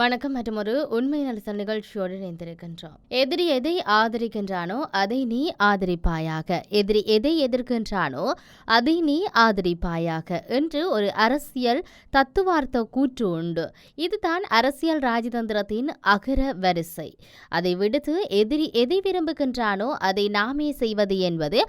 வணக்கம் மற்றும் ஒரு உண்மை நலச நிகழ்ச்சியோடு இணைந்திருக்கின்றோம். எதிரி எதை ஆதரிக்கின்றானோ அதை நீ ஆதரிப்பாயாக. எதிரி எதை எதிர்க்கின்றானோ அதை நீ ஆதரிப்பாயாக என்று ஒரு அரசியல் தத்துவார்த்த கூற்று உண்டு. இதுதான் அரசியல் ராஜதந்திரத்தின் அகர வரிசை. அதை விடுத்து எதிரி எதை விரும்புகின்றானோ அதை நாமே செய்வது என்பது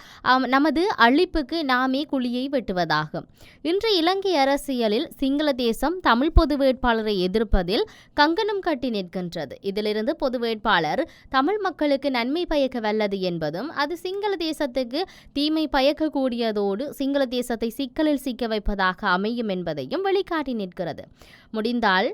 நமது அழிப்புக்கு நாமே குழியை வெட்டுவதாகும். இன்று இலங்கை அரசியலில் சிங்கள தேசம் தமிழ் பொது வேட்பாளரை எதிர்ப்பதில் கங்கணம் கட்டி நிற்கின்றது. இதிலிருந்து பொது வேட்பாளர் தமிழ் மக்களுக்கு நன்மை பயக்க வல்லது என்பதும் அது சிங்கள தேசத்துக்கு தீமை பயக்கக்கூடியதோடு சிங்கள தேசத்தை சிக்கலில் சிக்க வைப்பதாக அமையும் என்பதையும் வெளிக்காட்டி நிற்கிறது. முடிந்தால்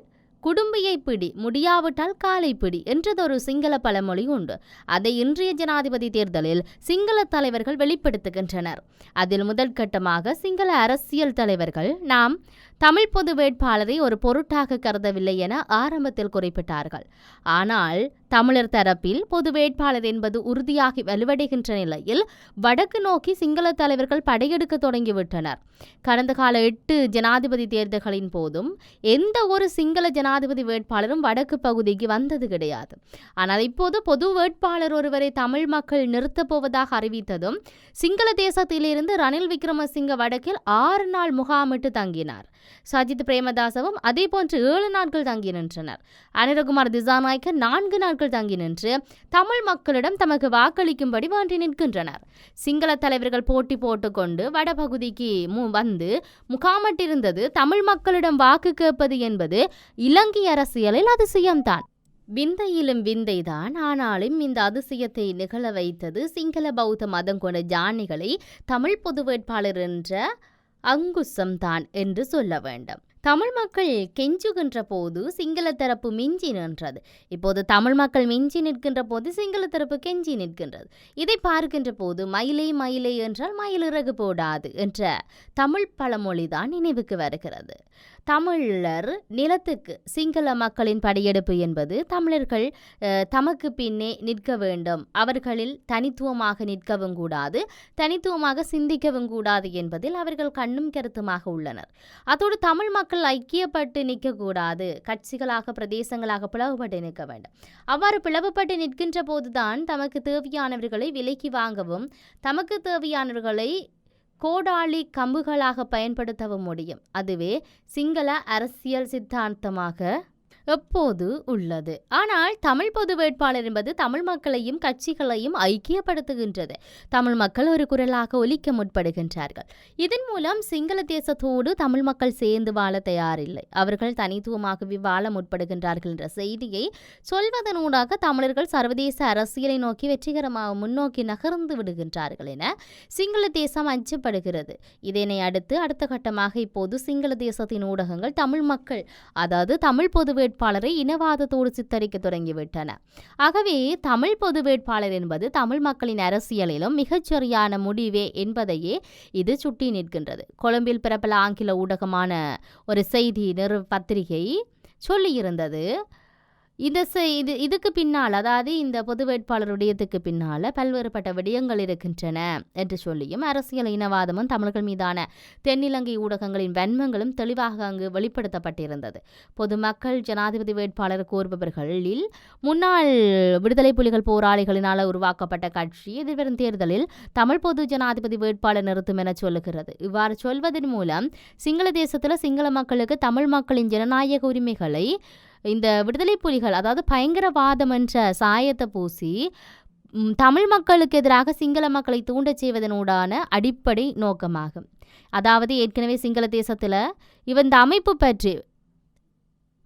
குடும்பியை பிடி முடியாவிட்டால் காலை பிடி என்றதொரு சிங்கள பழமொழி உண்டு. அதை இன்றைய ஜனாதிபதி தேர்தலில் சிங்கள தலைவர்கள் வெளிப்படுத்துகின்றனர். அதில் முதல் கட்டமாக சிங்கள அரசியல் தலைவர்கள் நாம் தமிழ் பொது வேட்பாளரை ஒரு பொருட்டாக கருதவில்லை என ஆரம்பத்தில் குறிப்பிட்டார்கள். ஆனால் தமிழர் தரப்பில் பொது வேட்பாளர் என்பது உறுதியாகி வலுவடைகின்ற நிலையில் வடக்கு நோக்கி சிங்கள தலைவர்கள் படையெடுக்க தொடங்கிவிட்டனர். கடந்த கால எட்டு ஜனாதிபதி தேர்தல்களின் போதும் எந்த ஒரு சிங்கள ஜனாதிபதி வேட்பாளரும் வடக்கு பகுதிக்கு வந்தது கிடையாது. ஆனால் இப்போது பொது வேட்பாளர் ஒருவரை தமிழ் மக்கள் நிறுத்தப் போவதாக அறிவித்ததும் சிங்கள தேசத்திலிருந்து ரணில் விக்ரமசிங்க வடக்கில் ஆறு நாள் முகாமிட்டு தங்கினார். சஜித் பிரேமதாசவும் அதே போன்று ஏழு நாட்கள் தங்கி நின்றனர். அனிரகுமார் திசாநாயக்க நான்கு நாட்கள் தங்கி நின்று தமிழ் மக்களிடம் தமக்கு வாக்களிக்கும்படி வேண்டி நிற்கின்றனர். சிங்கள தலைவர்கள் போட்டி போட்டுக்கொண்டு வடபகுதிக்கு வந்து முகாமிட்டிருந்தது தமிழ் மக்களிடம் வாக்கு கேட்பது என்பது இலங்கை அரசியலில் அதிசயம்தான். விந்தையிலும் விந்தைதான் ஆனாலும் இந்த அதிசயத்தை நிகழ வைத்தது சிங்கள பௌத்த மதம் கொண்ட ஜானிகளை தமிழ் பொது வேட்பாளர் என்ற அங்குசம்தான் என்று சொல்ல வேண்டும். தமிழ் மக்கள் கெஞ்சுகின்ற போது சிங்கள தரப்பு மிஞ்சி நின்றது. இப்போது தமிழ் மக்கள் மிஞ்சி நிற்கின்ற போது சிங்கள தரப்பு கெஞ்சி நிற்கின்றது. இதை பார்க்கின்ற போது மயிலை மயிலை என்றால் மயில் இறகு போடாது என்ற தமிழ் பழமொழிதான் நினைவுக்கு வருகிறது. தமிழர் நிலத்துக்கு சிங்கள மக்களின் படையெடுப்பு என்பது தமிழர்கள் தமக்கு பின்னே நிற்க வேண்டும். அவர்களில் தனித்துவமாக நிற்கவும் கூடாது தனித்துவமாக சிந்திக்கவும் கூடாது என்பதில் அவர்கள் கண்ணும் கருத்துமாக உள்ளனர். அதோடு தமிழ் மக்கள் ஐக்கியப்பட்டு நிற்கக்கூடாது கட்சிகளாக பிரதேசங்களாக பிளவுபட்டு நிற்க வேண்டும். அவ்வாறு பிளவுபட்டு நிற்கின்ற போதுதான் தமக்கு தேவையானவர்களை விலைக்கு வாங்கவும் தமக்கு தேவையானவர்களை கோடாளி கம்புகளாக பயன்படுத்தவும் முடியும். அதுவே சிங்கள அரசியல் சித்தாந்தமாக எப்போது உள்ளது? ஆனால் தமிழ் பொது வேட்பாளர் என்பது தமிழ் மக்களையும் கட்சிகளையும் ஐக்கியப்படுத்துகின்றது. தமிழ் மக்கள் ஒரு குரலாக ஒலிக்க முற்படுகின்றார்கள். இதன் மூலம் சிங்கள தேசத்தோடு தமிழ் மக்கள் சேர்ந்து வாழ தயாரில்லை. அவர்கள் தனித்துவமாகவே வாழ முற்படுகின்றார்கள் என்ற செய்தியை சொல்வதனூடாக தமிழர்கள் சர்வதேச அரசியலை நோக்கி வெற்றிகரமாக முன்னோக்கி நகர்ந்து விடுகின்றார்கள் என சிங்கள தேசம் அஞ்சப்படுகிறது. இதனை அடுத்து அடுத்த கட்டமாக இப்போது சிங்கள தேசத்தின் ஊடகங்கள் தமிழ் மக்கள் அதாவது தமிழ் பொது வேட்பாளரை இனவாதத்தோடு சித்தரிக்க தொடங்கிவிட்டன. ஆகவே தமிழ் பொது வேட்பாளர் என்பது தமிழ் மக்களின் அரசியலிலும் மிகச்சரியான முடிவே என்பதையே இது சுட்டி நிற்கின்றது. கொழும்பில் பிரபல ஆங்கில ஊடகமான ஒரு செய்தி நிறு பத்திரிகை சொல்லியிருந்தது இந்த செ- இது இதுக்கு பின்னால் அதாவது இந்த பொது வேட்பாளர் விடயத்துக்கு பின்னால் பல்வேறுபட்ட விடயங்கள் இருக்கின்றன என்று சொல்லியும் அரசியல் இனவாதமும் தமிழர்கள் மீதான தென்னிலங்கை ஊடகங்களின் வன்மங்களும் தெளிவாக அங்கு வெளிப்படுத்தப்பட்டிருந்தது. பொதுமக்கள் ஜனாதிபதி வேட்பாளர் கோருபவர்களில் முன்னாள் விடுதலை புலிகள் போராளிகளினால் உருவாக்கப்பட்ட கட்சி எதிர்வரும் தேர்தலில் தமிழ் பொது ஜனாதிபதி வேட்பாளர் நிறுத்தும் என சொல்லுகிறது. இவ்வாறு சொல்வதன் மூலம் சிங்கள தேசத்தில் சிங்கள மக்களுக்கு தமிழ் மக்களின் ஜனநாயக உரிமைகளை இந்த விடுதலை புலிகள் அதாவது பயங்கரவாதம் என்ற சாயத்தை பூசி தமிழ் மக்களுக்கு எதிராக சிங்கள மக்களை தூண்டச் செய்வதனூடான அடிப்படை நோக்கமாகும். அதாவது ஏற்கனவே சிங்கள தேசத்தில் இவன் இந்த அமைப்பு பற்றி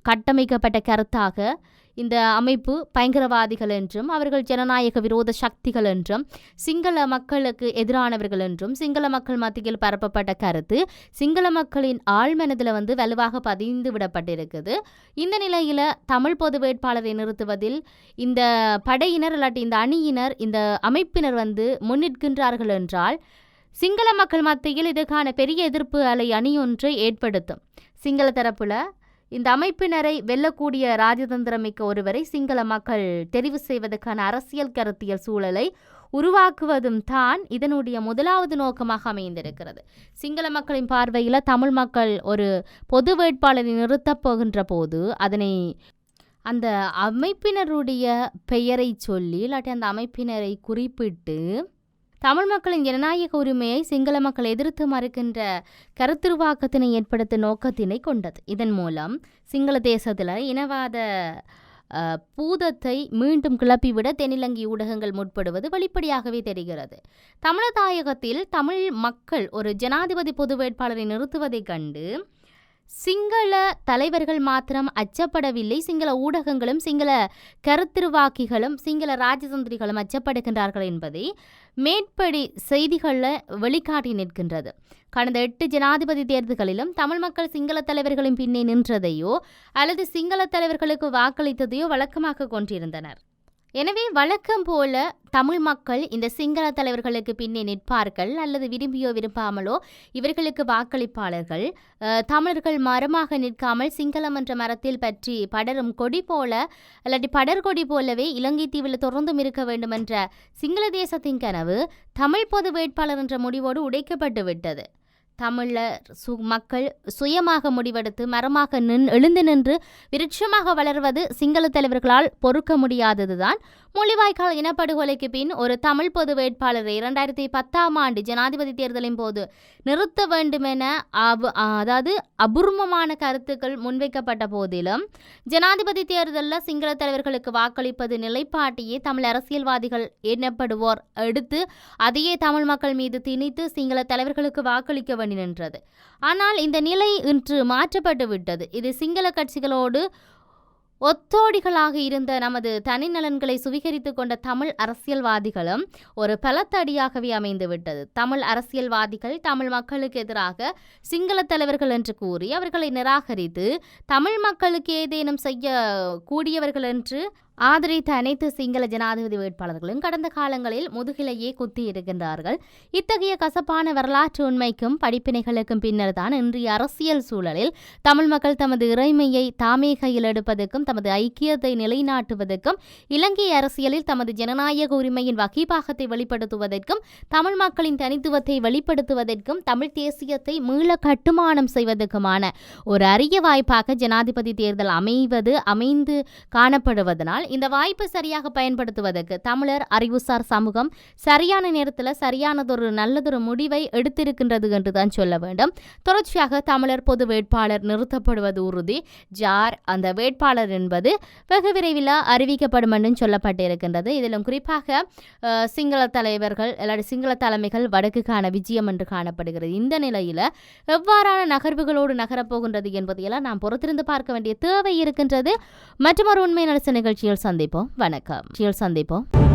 கட்டமைக்கப்பட்ட கருத்தாக இந்த அமைப்பு பயங்கரவாதிகள் என்றும் அவர்கள் ஜனநாயக விரோத சக்திகள் என்றும் சிங்கள மக்களுக்கு எதிரானவர்கள் என்றும் சிங்கள மக்கள் மத்தியில் பரப்பப்பட்ட கருத்து சிங்கள மக்களின் ஆழ்மனதில் வந்து வலுவாக பதிந்து விடப்பட்டிருக்குது. இந்த நிலையில் தமிழ் பொது வேட்பாளரை நிறுத்துவதில் இந்த படையினர் இல்லாட்டி இந்த அணியினர் இந்த அமைப்பினர் வந்து முன்னிற்கின்றார்கள் என்றால் சிங்கள மக்கள் மத்தியில் இதற்கான பெரிய எதிர்ப்பு அலை அணியொன்றை ஏற்படுத்தும். சிங்கள தரப்புல இந்த அமைப்பினரை வெல்லக்கூடிய ராஜதந்திரமிக்க ஒருவரை சிங்கள மக்கள் தெரிவு செய்வதற்கான அரசியல் கருத்தியல் சூழலை உருவாக்குவதும் தான் இதனுடைய முதலாவது நோக்கமாக அமைந்திருக்கிறது. சிங்கள மக்களின் பார்வையில் தமிழ் மக்கள் ஒரு பொது வேட்பாளரை நிறுத்தப் போகின்ற போது அதனை அந்த அமைப்பினருடைய பெயரை சொல்லி இல்லாட்டி அந்த அமைப்பினரை குறிப்பிட்டு தமிழ் மக்களின் ஜனநாயக உரிமையை சிங்கள மக்கள் எதிர்த்து மறுக்கின்ற கருத்துருவாக்கத்தினை ஏற்படுத்தும் நோக்கத்தினை கொண்டது. இதன் மூலம் சிங்கள தேசத்தில் இனவாத பூதத்தை மீண்டும் கிளப்பிவிட தென்னிலங்கி ஊடகங்கள் முற்படுவது வெளிப்படையாகவே தெரிகிறது. தமிழதாயகத்தில் தமிழ் மக்கள் ஒரு ஜனாதிபதி பொது வேட்பாளரை நிறுத்துவதைக் கண்டு சிங்கள தலைவர்கள் மாத்திரம் அச்சப்படவில்லை. சிங்கள ஊடகங்களும் சிங்கள கருத்திருவாக்கிகளும் சிங்கள ராஜதந்திரிகளும் அச்சப்படுகின்றார்கள் என்பதை மேற்படி செய்திகளில் வெளிக்காட்டி நிற்கின்றது. கடந்த எட்டு ஜனாதிபதி தேர்தல்களிலும் தமிழ் மக்கள் சிங்கள தலைவர்களின் பின்னே நின்றதையோ அல்லது சிங்கள தலைவர்களுக்கு வாக்களித்ததையோ வழக்கமாக கொண்டிருந்தனர். எனவே வழக்கம் போல தமிழ் மக்கள் இந்த சிங்கள தலைவர்களுக்கு பின்னே நிற்பார்கள் அல்லது விரும்பியோ விரும்பாமலோ இவர்களுக்கு வாக்களிப்பாளர்கள். தமிழர்கள் மரமாக நிற்காமல் சிங்களம் என்ற மரத்தில் பற்றி படரும் கொடி போல அல்லாட்டி படர்கொடி போலவே இலங்கை தீவில் தொடர்ந்தும் இருக்க வேண்டும் என்ற சிங்கள தேசத்தின் கனவு தமிழ் பொது வேட்பாளர் என்ற முடிவோடு உடைக்கப்பட்டு விட்டது. தமிழர் சு மக்கள் சுயமாக முடிவெடுத்து மரமாக நின் எழுந்து நின்று விருட்சமாக வளர்வது சிங்கள தலைவர்களால் பொறுக்க முடியாததுதான் முள்ளிவாய்க்கால் இனப்படுகொலைக்கு பின் ஒரு தமிழ் பொது வேட்பாளரை இரண்டாயிரத்தி பத்தாம் ஆண்டு ஜனாதிபதி தேர்தலின் போது நிறுத்த வேண்டுமென அவ- அதாவது அபூர்வமான கருத்துக்கள் முன்வைக்கப்பட்ட போதிலும் ஜனாதிபதி தேர்தலில் சிங்கள தலைவர்களுக்கு வாக்களிப்பது நிலைப்பாட்டையே தமிழ் அரசியல்வாதிகள் எண்ணப்படுவோர் எடுத்து அதையே தமிழ் மக்கள் மீது திணித்து சிங்கள தலைவர்களுக்கு வாக்களிக்க வேண்டி நின்றது. ஆனால் இந்த நிலை இன்று மாற்றப்பட்டு விட்டது இது சிங்கள கட்சிகளோடு ஒத்தோடிகளாக இருந்த நமது தனிநலன்களை சுவீகரித்து கொண்ட தமிழ் அரசியல்வாதிகளும் ஒரு பலத்தடியாகவே அமைந்துவிட்டது. தமிழ் அரசியல்வாதிகள் தமிழ் மக்களுக்கு எதிராக சிங்கள தலைவர்கள் என்று கூறி அவர்களை நிராகரித்து தமிழ் மக்களுக்கு ஏதேனும் செய்ய கூடியவர்கள் என்று ஆதரித்த அனைத்து சிங்கள ஜனாதிபதி வேட்பாளர்களும் கடந்த காலங்களில் முதுகிலேயே குத்தி இருக்கின்றார்கள். இத்தகைய கசப்பான வரலாற்று உண்மைக்கும் படிப்பினைகளுக்கும் பின்னர் தான் இன்றைய அரசியல் சூழலில் தமிழ் மக்கள் தமது இறைமையை தாமே கையில் எடுப்பதற்கும் தமது ஐக்கியத்தை நிலைநாட்டுவதற்கும் இலங்கை அரசியலில் தமது ஜனநாயக உரிமையின் வகிபாகத்தை வெளிப்படுத்துவதற்கும் தமிழ் மக்களின் தனித்துவத்தை வெளிப்படுத்துவதற்கும் தமிழ் தேசியத்தை மீள கட்டுமானம் செய்வதற்குமான ஒரு அரிய வாய்ப்பாக ஜனாதிபதி தேர்தல் அமைவது அமைந்து காணப்படுவதனால் இந்த வாய்ப்பு சரியாக பயன்படுத்துவதற்கு தமிழர் அறிவுசார் சமூகம் சரியான நேரத்தில் சரியானதொரு நல்லதொரு முடிவை எடுத்திருக்கின்றது என்று தான் சொல்ல வேண்டும். தொடர்ச்சியாக தமிழர் பொது வேட்பாளர் நிறுத்தப்படுவது உறுதி. ஜார் அந்த வேட்பாளர் என்பது வெகு விரைவில் அறிவிக்கப்படும் என்றும் சொல்லப்பட்டிருக்கின்றது. இதிலும் குறிப்பாக சிங்கள தலைவர்கள் இல்லாட்டி சிங்கள தலைமைகள் வடக்குக்கான விஜயம் என்று காணப்படுகிறது. இந்த நிலையில் எவ்வாறான நகர்வுகளோடு நகரப்போகின்றது என்பதையெல்லாம் நாம் பொறுத்திருந்து பார்க்க வேண்டிய தேவை இருக்கின்றது. மற்றொரு உண்மை நடத்த நிகழ்ச்சியில் சந்திப்போம். வணக்கம். சந்திப்போம்.